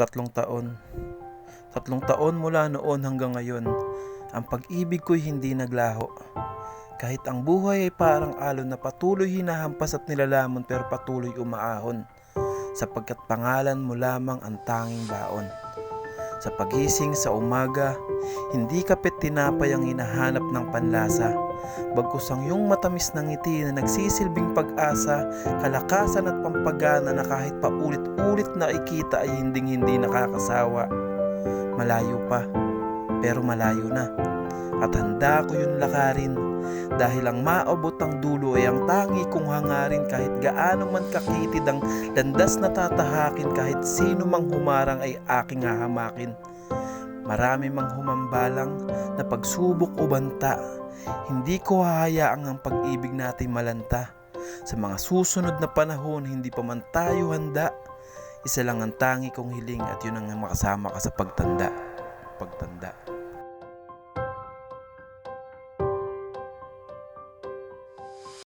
tatlong taon. Tatlong taon mula noon hanggang ngayon, ang pag-ibig ko'y hindi naglaho. Kahit ang buhay ay parang alon na patuloy hinahampas at nilalamon pero patuloy umaahon. Sapagkat pangalan mo lamang ang tanging baon. Sa pagising sa umaga, hindi kapit tinapay ang hinahanap ng panlasa. Bagkus ang iyong matamis ng ngiti na nagsisilbing pag-asa, kalakasan at pampagana na kahit paulit-ulit nakikita ay hinding-hindi nakakasawa. Malayo pa, pero malayo na. At handa ko yun lakarin dahil ang maabot ang dulo ay ang tangi kong hangarin kahit gaano man kakitid ang landas na tatahakin kahit sino mang humarang ay aking hahamakin. Marami mang humambalang na pagsubok o banta, hindi ko hahayaang ang pag-ibig natin malanta. Sa mga susunod na panahon, hindi pa man tayo handa. Isa lang ang tangi kong hiling at yun ang makasama ka sa pagtanda. Pagtanda.